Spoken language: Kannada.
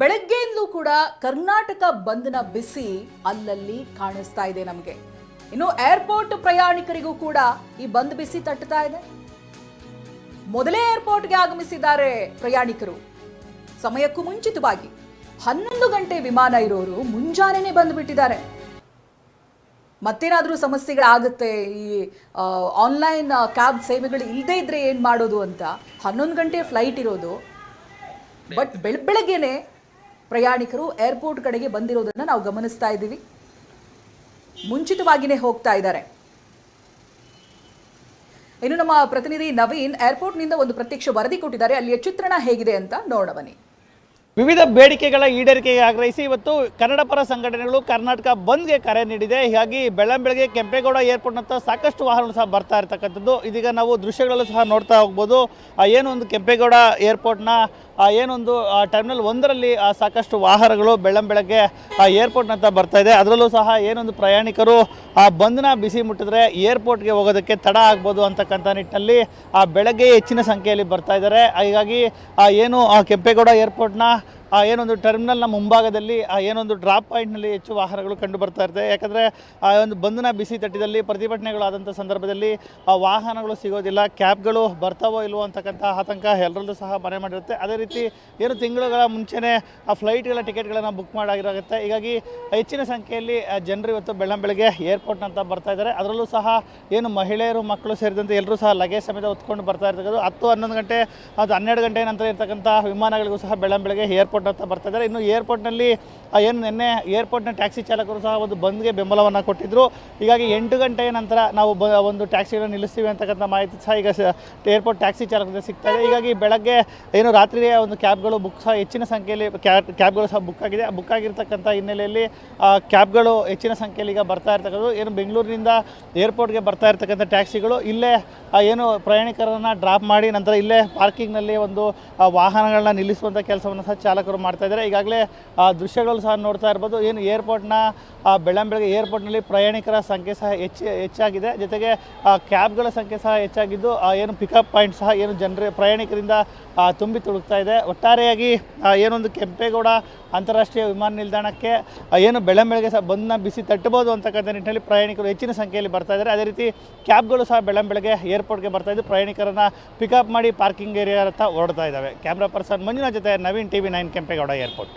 ಬೆಳಗ್ಗೆಯಿಂದಲೂ ಕೂಡ ಕರ್ನಾಟಕ ಬಂದ್ನ ಬಿಸಿ ಅಲ್ಲಲ್ಲಿ ಕಾಣಿಸ್ತಾ ಇದೆ ನಮಗೆ. ಇನ್ನು ಏರ್ಪೋರ್ಟ್ ಪ್ರಯಾಣಿಕರಿಗೂ ಕೂಡ ಈ ಬಂದ್ ಬಿಸಿ ತಟ್ಟುತ್ತಾ ಇದೆ. ಮೊದಲೇ ಏರ್ಪೋರ್ಟ್ಗೆ ಆಗಮಿಸಿದ್ದಾರೆ ಪ್ರಯಾಣಿಕರು. ಸಮಯಕ್ಕೂ ಮುಂಚಿತವಾಗಿ ಹನ್ನೊಂದು ಗಂಟೆ ವಿಮಾನ ಇರೋರು ಮುಂಜಾನೆನೆ ಬಂದುಬಿಟ್ಟಿದ್ದಾರೆ ಮತ್ತೇನಾದರೂ ಸಮಸ್ಯೆಗಳಾಗುತ್ತೆ ಈ ಆನ್ಲೈನ್ ಕ್ಯಾಬ್ ಸೇವೆಗಳು ಇಲ್ಲದೇ ಇದ್ರೆ ಏನು ಮಾಡೋದು ಅಂತ ಹನ್ನೊಂದು ಗಂಟೆ ಫ್ಲೈಟ್ ಇರೋದು. ಬಟ್ ಬೆಳ, ಬೆಳಗ್ಗೆನೆ ಪ್ರಯಾಣಿಕರು ಏರ್ಪೋರ್ಟ್ ಕಡೆಗೆ ಬಂದಿರೋದನ್ನ ನಾವು ಗಮನಿಸ್ತಾ ಇದ್ದೀವಿ. ಮುಂಚಿತವಾಗಿಯೇ ಹೋಗ್ತಾ ಇದ್ದಾರೆ. ಇನ್ನು ನಮ್ಮ ಪ್ರತಿನಿಧಿ ನವೀನ್ ಏರ್ಪೋರ್ಟ್ನಿಂದ ಒಂದು ಪ್ರತ್ಯಕ್ಷ ವರದಿ ಕೊಟ್ಟಿದ್ದಾರೆ. ಅಲ್ಲಿಯ ಚಿತ್ರಣ ಹೇಗಿದೆ ಅಂತ ನೋಡೋಣ ಬನ್ನಿ ವಿವಿಧ ಬೇಡಿಕೆಗಳ ಈಡೇರಿಕೆಗೆ ಆಗ್ರಹಿಸಿ ಇವತ್ತು ಕನ್ನಡ ಪರ ಸಂಘಟನೆಗಳು ಕರ್ನಾಟಕ ಬಂದ್ಗೆ ಕರೆ ನೀಡಿದೆ. ಹೀಗಾಗಿ ಬೆಳ್ಳಂಬೆಳಗ್ಗೆ ಕೆಂಪೇಗೌಡ ಏರ್ಪೋರ್ಟ್ನಂತ ಸಾಕಷ್ಟು ವಾಹನಗಳು ಸಹ ಬರ್ತಾ ಇರ್ತಕ್ಕಂಥದ್ದು. ಇದೀಗ ನಾವು ದೃಶ್ಯಗಳಲ್ಲೂ ಸಹ ನೋಡ್ತಾ ಹೋಗ್ಬೋದು. ಆ ಏನೊಂದು ಕೆಂಪೇಗೌಡ ಏರ್ಪೋರ್ಟ್ನ, ಆ ಏನೊಂದು ಟರ್ಮಿನಲ್ ಒಂದರಲ್ಲಿ ಸಾಕಷ್ಟು ವಾಹನಗಳು ಬೆಳ್ಳಂಬೆಳಗ್ಗೆ, ಆ ಏರ್ಪೋರ್ಟ್ನಂತ ಬರ್ತಾ ಇದೆ. ಅದರಲ್ಲೂ ಸಹ ಏನೊಂದು ಪ್ರಯಾಣಿಕರು, ಆ, ಬಂದ್ನ ಬಿಸಿ ಮುಟ್ಟಿದ್ರೆ ಏರ್ಪೋರ್ಟ್ಗೆ ಹೋಗೋದಕ್ಕೆ ತಡ ಆಗ್ಬೋದು ಅಂತಕ್ಕಂಥ ನಿಟ್ಟಿನಲ್ಲಿ ಆ, ಬೆಳಗ್ಗೆ ಹೆಚ್ಚಿನ ಸಂಖ್ಯೆಯಲ್ಲಿ ಬರ್ತಾ ಇದ್ದಾರೆ. ಹೀಗಾಗಿ ಏನು ಕೆಂಪೇಗೌಡ ಏರ್ಪೋರ್ಟ್ನ ಆ ಏನೊಂದು ಟರ್ಮಿನಲ್ನ ಮುಂಭಾಗದಲ್ಲಿ ಆ ಏನೊಂದು ಡ್ರಾಪ್ ಪಾಯಿಂಟ್ನಲ್ಲಿ ಹೆಚ್ಚು ವಾಹನಗಳು ಕಂಡು ಬರ್ತಾ ಇರ್ತದೆ ಯಾಕಂದರೆ ಆ ಒಂದು ಬಂಧನ ಬಿಸಿ ತಟ್ಟಿದಲ್ಲಿ ಪ್ರತಿಭಟನೆಗಳು ಆದಂಥ ಸಂದರ್ಭದಲ್ಲಿ ಆ ವಾಹನಗಳು ಸಿಗೋದಿಲ್ಲ, ಕ್ಯಾಬ್ಗಳು ಬರ್ತಾವೋ ಇಲ್ವೋ ಅಂತಕ್ಕಂಥ ಆತಂಕ ಎಲ್ಲರಲ್ಲೂ ಸಹ ಮನೆ ಮಾಡಿರುತ್ತೆ. ಅದೇ ರೀತಿ ಏನು ತಿಂಗಳುಗಳ ಮುಂಚೆನೇ ಆ ಫ್ಲೈಟ್ಗಳ ಟಿಕೆಟ್ಗಳನ್ನು ಬುಕ್ ಮಾಡಾಗಿರುತ್ತೆ ಹೀಗಾಗಿ ಹೆಚ್ಚಿನ ಸಂಖ್ಯೆಯಲ್ಲಿ ಜನರು ಇವತ್ತು ಬೆಳ್ಳಂಬೆಳಗ್ಗೆ ಏರ್ಪೋರ್ಟ್ ಅಂತ ಬರ್ತಾ ಇದ್ದಾರೆ. ಅದರಲ್ಲೂ ಸಹ ಏನು ಮಹಿಳೆಯರು, ಮಕ್ಕಳು ಸೇರಿದಂತೆ ಎಲ್ಲರೂ ಸಹ ಲಗೇಜ್ ಸಮೇತ ಹೊತ್ಕೊಂಡು ಬರ್ತಾ ಇರ್ತಕ್ಕಂಥದ್ದು. ಹತ್ತು ಹನ್ನೊಂದು ಗಂಟೆ, ಅದು ಹನ್ನೆರಡು ಗಂಟೆ ನಂತರ ಇರ್ತಕ್ಕಂಥ ವಿಮಾನಗಳಿಗೂ ಸಹ ಬೆಳ್ಳಂಬೆಳಗ್ಗೆ ಏರ್ಪೋರ್ಟ್ ಅಂತ ಬರ್ತಾ ಇದ್ದಾರೆ. ಇನ್ನು ಏರ್ಪೋರ್ಟ್ನಲ್ಲಿ ಏನು ನಿನ್ನೆ ಏರ್ಪೋರ್ಟ್ನ ಟ್ಯಾಕ್ಸಿ ಚಾಲಕರು ಸಹ ಒಂದು ಬಂದ್ಗೆ ಬೆಂಬಲವನ್ನು ಕೊಟ್ಟಿದ್ದರು ಹೀಗಾಗಿ ಎಂಟು ಗಂಟೆಯ ನಂತರ ನಾವು ಬ, ಒಂದು ಟ್ಯಾಕ್ಸಿಗಳನ್ನು ನಿಲ್ಲಿಸ್ತೀವಿ ಅಂತಕ್ಕಂಥ ಮಾಹಿತಿ ಸಹ ಈಗ ಏರ್ಪೋರ್ಟ್ ಟ್ಯಾಕ್ಸಿ ಚಾಲಕರಿಂದ ಸಿಗ್ತಾ ಹೀಗಾಗಿ ಬೆಳಗ್ಗೆ ಏನು ರಾತ್ರಿಯ ಒಂದು ಕ್ಯಾಬ್ಗಳು ಬುಕ್ ಸಹ ಹೆಚ್ಚಿನ ಸಂಖ್ಯೆಯಲ್ಲಿ ಕ್ಯಾಬ್ ಕ್ಯಾಬ್ಗಳು ಸಹ ಬುಕ್ ಆಗಿದೆ. ಬುಕ್ ಆಗಿರ್ತಕ್ಕಂಥ ಹಿನ್ನೆಲೆಯಲ್ಲಿ ಕ್ಯಾಬ್ಗಳು ಹೆಚ್ಚಿನ ಸಂಖ್ಯೆಯಲ್ಲಿ ಈಗ ಬರ್ತಾ ಇರ್ತಕ್ಕಂಥದ್ದು. ಏನು ಬೆಂಗಳೂರಿನಿಂದ ಏರ್ಪೋರ್ಟ್ಗೆ ಬರ್ತಾ ಇರ್ತಕ್ಕಂಥ ಟ್ಯಾಕ್ಸಿಗಳು ಇಲ್ಲೇ ಏನು ಪ್ರಯಾಣಿಕರನ್ನು ಡ್ರಾಪ್ ಮಾಡಿ ನಂತರ ಇಲ್ಲೇ ಪಾರ್ಕಿಂಗ್ನಲ್ಲಿ ಒಂದು ವಾಹನಗಳನ್ನ ನಿಲ್ಲಿಸುವಂಥ ಕೆಲಸವನ್ನು ಸಹ ಚಾಲಕರು ಮಾಡ್ತಾ ಇದ್ದಾರೆ. ಈಗಾಗಲೇ, ಆ ದೃಶ್ಯಗಳು ಸಹ ನೋಡ್ತಾ ಇರ್ಬೋದು. ಏನು ಏರ್ಪೋರ್ಟ್ನ ಬೆಳ್ಳಂಬೆಳಗ್ಗೆ ಏರ್ಪೋರ್ಟ್ನಲ್ಲಿ ಪ್ರಯಾಣಿಕರ ಸಂಖ್ಯೆ ಸಹ ಹೆಚ್ಚು, ಹೆಚ್ಚಾಗಿದೆ. ಜೊತೆಗೆ ಕ್ಯಾಬ್ಗಳ ಸಂಖ್ಯೆ ಸಹ ಹೆಚ್ಚಾಗಿದ್ದು ಏನು ಪಿಕಪ್ ಪಾಯಿಂಟ್ ಸಹ ಏನು ಜನರ, ಪ್ರಯಾಣಿಕರಿಂದ ತುಂಬಿ ತುಳುಕ್ತಾ ಇದೆ. ಒಟ್ಟಾರೆಯಾಗಿ ಏನೊಂದು ಕೆಂಪೇಗೌಡ ಅಂತಾರಾಷ್ಟ್ರೀಯ ವಿಮಾನ ನಿಲ್ದಾಣಕ್ಕೆ ಏನು ಬೆಳ್ಳಂಬೆಳಗ್ಗೆ ಸಹ ಬಂದ ಬಿಸಿ ತಟ್ಟಬೋದು ಅಂತಕ್ಕಂಥ ನಿಟ್ಟಿನಲ್ಲಿ ಪ್ರಯಾಣಿಕರು ಹೆಚ್ಚಿನ ಸಂಖ್ಯೆಯಲ್ಲಿ ಬರ್ತಾ ಇದ್ದಾರೆ. ಅದೇ ರೀತಿ, ಕ್ಯಾಬ್ಗಳು ಸಹ ಬೆಳ್ಳಂಬೆಳಗ್ಗೆ ಏರ್ಪೋರ್ಟ್ಗೆ ಬರ್ತಾ ಇದ್ದು, ಪ್ರಯಾಣಿಕರನ್ನ ಪಿಕಪ್ ಮಾಡಿ ಪಾರ್ಕಿಂಗ್ ಏರಿಯಾ ಹತ್ರ ಹೊರಡ್ತಾ ಇದ್ದಾವೆ. ಕ್ಯಾಮ್ರಾ ಪರ್ಸನ್ ಮಂಜುನಾಥ್ ಜೊತೆ Naveen T V nine Kempegowda airport.